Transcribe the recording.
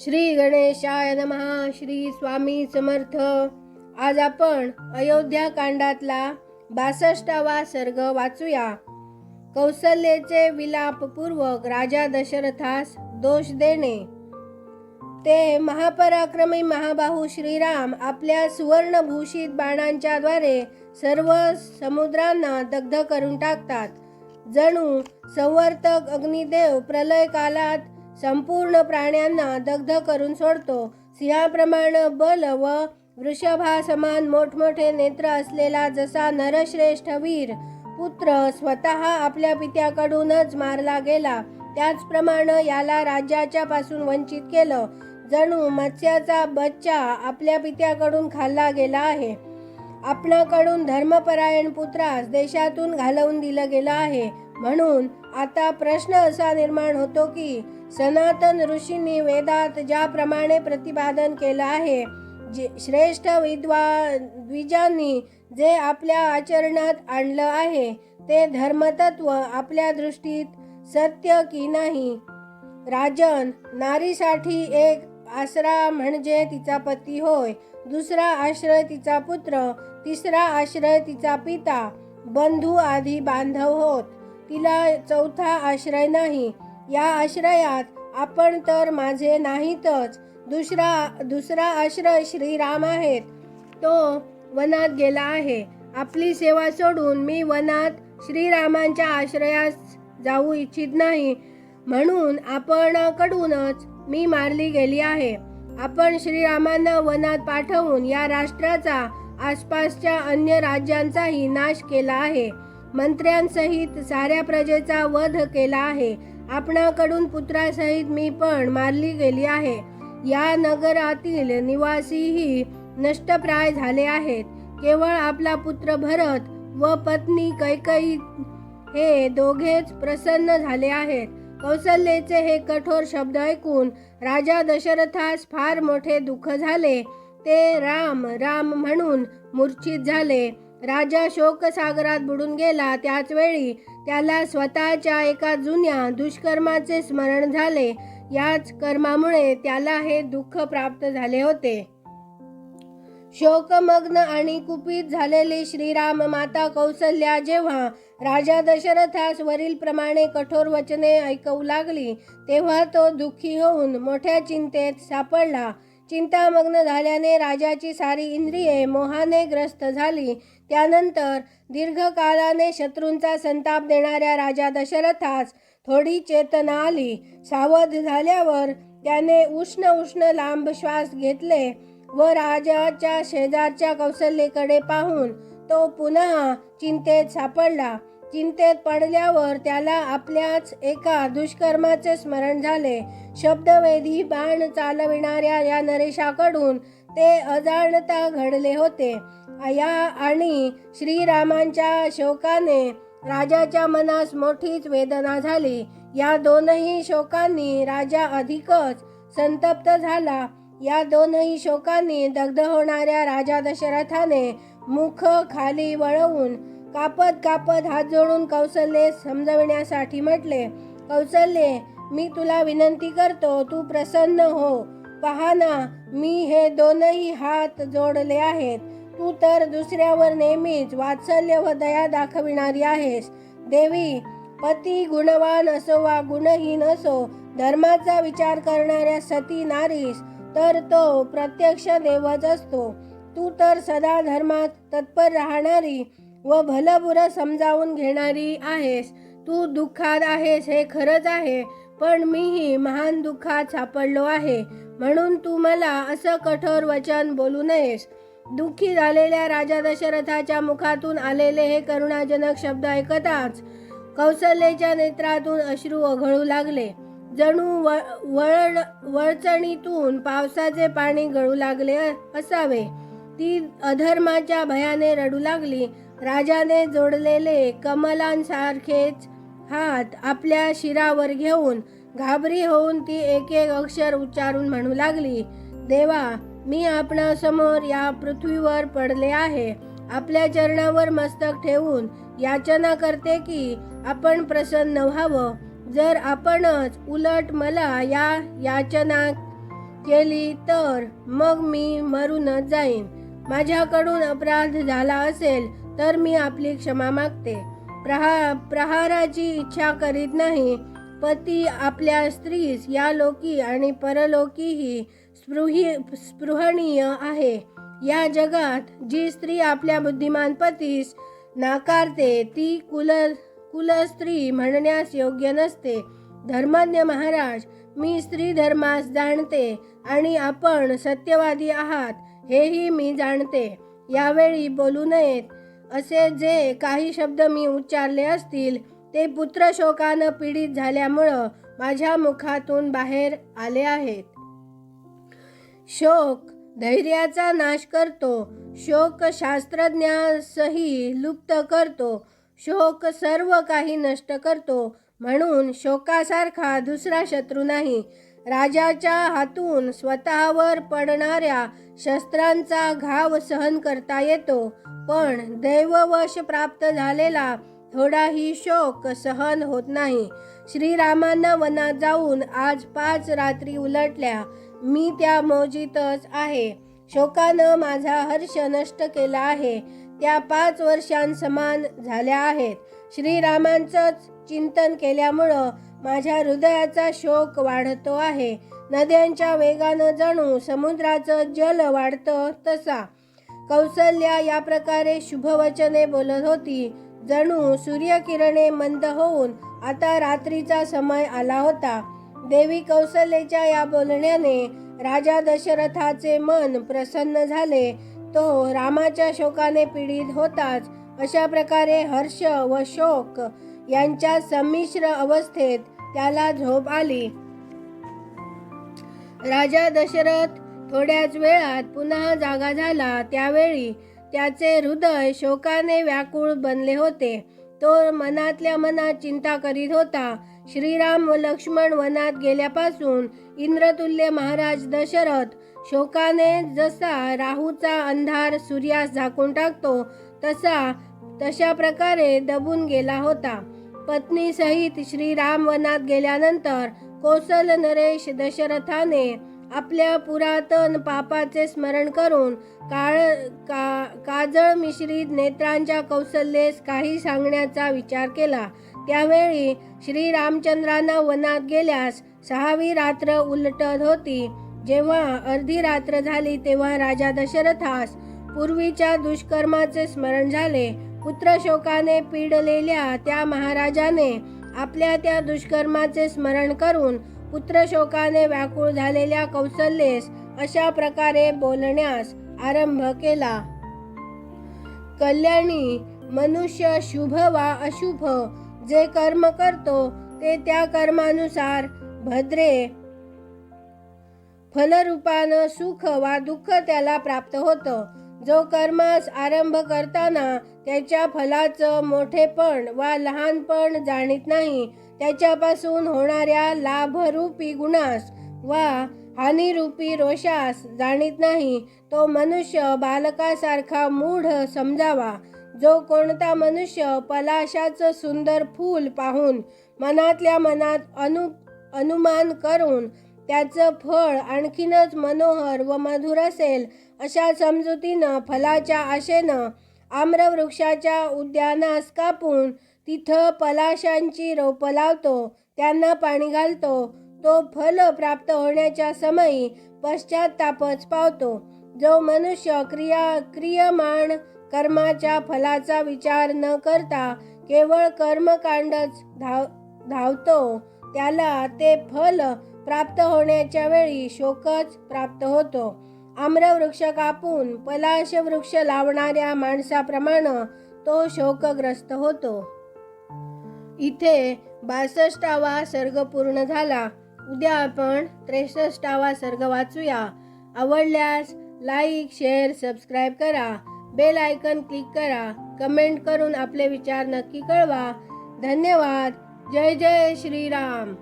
श्री गणेशाय नमहा श्री स्वामी समर्थ. आज आपण अयोध्या कांडातला बासष्टावा सर्ग वाचूया. कौसल्येचे विलापपूर्वक राजा दशरथास दोष देणे. ते महापराक्रमी महाबाहू श्रीराम आपल्या सुवर्णभूषित बाणांच्या द्वारे सर्व समुद्रांना दग्ध करून टाकतात. जणू संवर्तक अग्निदेव प्रलय कालात संपूर्ण प्राण्यांना दग्ध करून सोडतो. सिंहाप्रमाणे बल व वृषभासमान मोठमोठे नेत्र असलेला जसा नरश्रेष्ठ वीर पुत्र स्वतः आपल्या पित्याकडूनच मारला गेला. त्याचप्रमाणे याला राज्याच्या पासून वंचित केलं. जणू मत्स्याचा बच्चा आपल्या पित्याकडून खाल्ला गेला आहे. आपणाकडून धर्मपरायण पुत्रास देशातून घालवून दिलं गेलं आहे. म्हणून आता प्रश्न असा निर्माण होतो की सनातन ऋषींनी वेदात ज्याप्रमाणे प्रतिपादन केलं आहे जे श्रेष्ठ विद्वा द्विजांनी जे आपल्या आचरणात आणलं आहे ते धर्मतत्व आपल्या दृष्टीत सत्य की नाही? राजन नारीसाठी एक आसरा म्हणजे तिचा पती होय. दुसरा आश्रय तिचा पुत्र तिसरा आश्रय तिचा पिता बंधू आधी बांधव होत. तिला चौथा आश्रय नाही. या आश्रयात आपण तर माझे नाहीतच. दुसरा दुसरा आश्रय श्रीराम आहेत. तो वनात गेला आहे. आपली सेवा सोडून मी वनात श्रीरामांच्या आश्रयास जाऊ इच्छित नाही. म्हणून आपणकडूनच मी मारली गेली आहे. आपण श्रीरामांना वनात पाठवून या राष्ट्राचा आसपासच्या अन्य राज्यांचाही नाश केला आहे. मंत्र्यांसहित साऱ्या प्रजेचा वध केला आहे. आपणाकडून पुत्रासहित मी पण मारली गेली आहे. या नगरातील निवासीही नष्टप्राय झाले आहेत. केवळ आपला पुत्र भरत व पत्नी कैकई हे दोघेच प्रसन्न झाले आहेत. कौसल्येचे हे कठोर शब्द ऐकून राजा दशरथास फार मोठे दुःख झाले. ते राम राम म्हणून मूर्छित झाले. राजा शोकसागरात बुडून गेला. त्याच वेळी त्याला स्वतःच्या एका जुन्या दुष्कर्माचे स्मरण झाले. याच कर्मामुळे त्याला हे दुःख प्राप्त झाले होते. शोकमग्न आणि कुपित झालेली श्रीराम माता कौसल्या जेव्हा राजा दशरथास वरील प्रमाणे कठोर वचने ऐकवू लागली तेव्हा तो दुःखी होऊन मोठ्या चिंतेत सापडला. चिंतामग्न झाल्याने राजाची सारी इंद्रिये मोहाने ग्रस्त झाली. त्यानंतर दीर्घकाळाने शत्रूंचा संताप देणाऱ्या राजा दशरथास थोडी चेतना आली. सावध झाल्यावर त्याने उष्ण उष्ण लांब श्वास घेतले. व राजाच्या शेजारच्या कौशल्येकडे पाहून तो पुन्हा चिंतेत सापडला. चिंतेत पडल्यावर त्याला आपल्याच एका दुष्कर्माचे स्मरण झाले. शब्दवेधी बाण चालविणाऱ्या या नरेशाकडून ते अजाणता घडले होते. या आणि श्रीरामांच्या शोकाने राजाच्या मनास मोठीच वेदना झाली. या दोनही शोकांनी राजा अधिकच संतप्त झाला. या दोनही शोकांनी दग्ध होणाऱ्या राजा दशरथाने मुख खाली वळवून कापत कापत हात जोडून कौशल्ये समजविण्यासाठी म्हटले कौशल्ये मी तुला विनंती करतो तू प्रसन्न हो. पहा ना मी हे दोनही हात जोडले आहेत. तू तर दुसऱ्यावर नेहमीच वात्सल्य व दया दाखविणारी आहेस. देवी पती गुणवान असो वा गुणहीन असो धर्माचा विचार करणाऱ्या सती नारीस तर तो प्रत्यक्ष देवच असतो. तू तर सदा धर्मात तत्पर राहणारी व भलबुर समजावून घेणारी आहेस. तू दुःखात आहेस हे खरंच आहे पण मीही महान दुःखात सापडलो आहे. म्हणून तू मला असं कठोर वचन बोलू नयेस. दुःखी झालेल्या राजा दशरथाच्या मुखातून आलेले हे करुणाजनक शब्द ऐकताच कौशल्याच्या नेत्रातून अश्रू ओघळू लागले. जणू व वळ वळचणीतून पावसाचे पाणी गळू लागले असावे. ती अधर्माच्या भयाने रडू लागली. राजाने जोडलेले कमलांसारखेच हात आपल्या शिरावर घेऊन घाबरी होऊन ती एक एक अक्षर उच्चारून म्हणू लागली देवा मी आपणासमोर या पृथ्वीवर पडले आहे. आपल्या चरणावर मस्तक ठेवून याचना करते की आपण प्रसन्न व्हावं. जर आपणच उलट मला या याचना केली तर मग मी मरूनच जाईन. माझ्याकडून अपराध झाला असेल तर मी आपली क्षमा मागते. प्रहा प्रहाराची इच्छा करीत नाही. पती आपल्या स्त्रीस या लोकी आणि परलोकीही स्पृही स्पृहणीय आहे. या जगात जी स्त्री आपल्या बुद्धिमान पतीस नाकारते ती कुल कुलस्त्री म्हणण्यास योग्य नसते. धर्मज्ञ महाराज मी स्त्री धर्मास जाणते आणि आपण सत्यवादी आहात हेही मी जाणते. यावेळी बोलू नयेत. असे जे काही शब्द मी उच्चारले असतील ते पुत्रशोकानं पीडित झाल्यामुळं माझ्या मुखातून बाहेर आले आहेत. शोक धैर्याचा नाश करतो. शोक शास्त्रज्ञासही लुप्त करतो. शोक सर्व काही नष्ट करतो. म्हणून शोकासारखा दुसरा शत्रू नाही. राजाच्या हातून स्वतःवर पडणाऱ्या शस्त्रांचा घाव सहन करता येतो. पण दैववश प्राप्त झालेला थोडाही शोक सहन होत नाही. श्रीरामांना वनात जाऊन आज पाच रात्री उलटल्या मी त्या मोजीतच आहे. शोकानं माझा हर्ष नष्ट केला आहे. त्या पाच वर्षांसमान झाल्या आहेत. श्रीरामांचंच चिंतन केल्यामुळं माझ्या हृदयाचा शोक वाढतो आहे. नद्यांच्या वेगानं जणू समुद्राचं जल वाढतं तसा. कौसल्या या प्रकारे शुभवचने बोलत होती. जणू सूर्यकिरणे मंद होऊन आता रात्रीचा समय आला होता. देवी कौशल्याच्या या बोलण्याने राजा दशरथाचे मन प्रसन्न झाले. तो रामाच्या शोकाने पीडित होताच. अशा प्रकारे हर्ष व शोक यांच्या संमिश्र अवस्थेत त्याला झोप आली. राजा दशरथ थोड्याच वेळात पुन्हा जागा झाला. त्यावेळी त्याचे हृदय शोकाने व्याकुळ बनले होते. तो मनातल्या मनात चिंता करीत होता. श्रीराम व लक्ष्मण वनात गेल्यापासून इंद्रतुल्य महाराज दशरथ शोकाने जसा राहूचा अंधार सूर्यास झाकून टाकतो तसा तशा प्रकारे दबून गेला होता. पत्नी सहित श्रीराम वनात गेल्यानंतर कोसल नरेश दशरथाने आपल्या पुरातन पापाचे स्मरण करून काळ का काजळ मिश्रित नेत्रांच्या कौशल्येस काही सांगण्याचा विचार केला. त्यावेळी श्रीरामचंद्रांना वनात गेल्यास सहावी रात्र उलटत होती. जेव्हा अर्धी रात्र झाली तेव्हा राजा दशरथास पूर्वीच्या दुष्कर्माचे स्मरण झाले. पुत्रशोकाने पीडलेल्या त्या महाराजाने आपल्या त्या दुष्कर्माचे स्मरण करून पुत्रशोकाने व्याकुळ झालेल्या कौशल्येस अशा प्रकारे बोलण्यास आरंभ केला. कल्याणी मनुष्य शुभ वा अशुभ जे कर्म करतो ते त्या कर्मानुसार भद्रे फलरूपानं सुख वा दुःख त्याला प्राप्त होतं. जो कर्मास आरंभ करताना त्याच्या फलाचं मोठेपण वा लहानपण जाणीत नाही त्याच्यापासून होणाऱ्या लाभरूपी गुणास वा हानिरूपी रोषास जाणीत नाही तो मनुष्य बालकासारखा मूढ समजावा. जो कोणता मनुष्य पलाशाचं सुंदर फूल पाहून मनातल्या मनात अनु अनुमान करून त्याचं फळ आणखीनच मनोहर व मधुर असेल अशा समजुतीनं फलाच्या आशेनं आम्रवृक्षाच्या उद्यानास कापून तिथं पलाशांची रोपं लावतो त्यांना पाणी घालतो. तो फल प्राप्त होण्याच्या समयी पश्चातापच पावतो. जो मनुष्य क्रिया क्रियमाण कर्माच्या फलाचा विचार न करता केवळ कर्मकांडच धाव धावतो त्याला ते फल प्राप्त होण्याच्या वेळी शोकच प्राप्त होतो. आम्रवृक्ष कापून पलाश वृक्ष लावणाऱ्या माणसाप्रमाणे तो शोकग्रस्त होतो. इथे बासष्टावा सर्ग पूर्ण झाला. उद्या आपण त्रेसष्टावा सर्ग वाचूया. आवडल्यास लाईक शेअर सबस्क्राईब करा. बेल आयकन क्लिक करा. कमेंट करून आपले विचार नक्की कळवा. धन्यवाद. जय जय श्रीराम.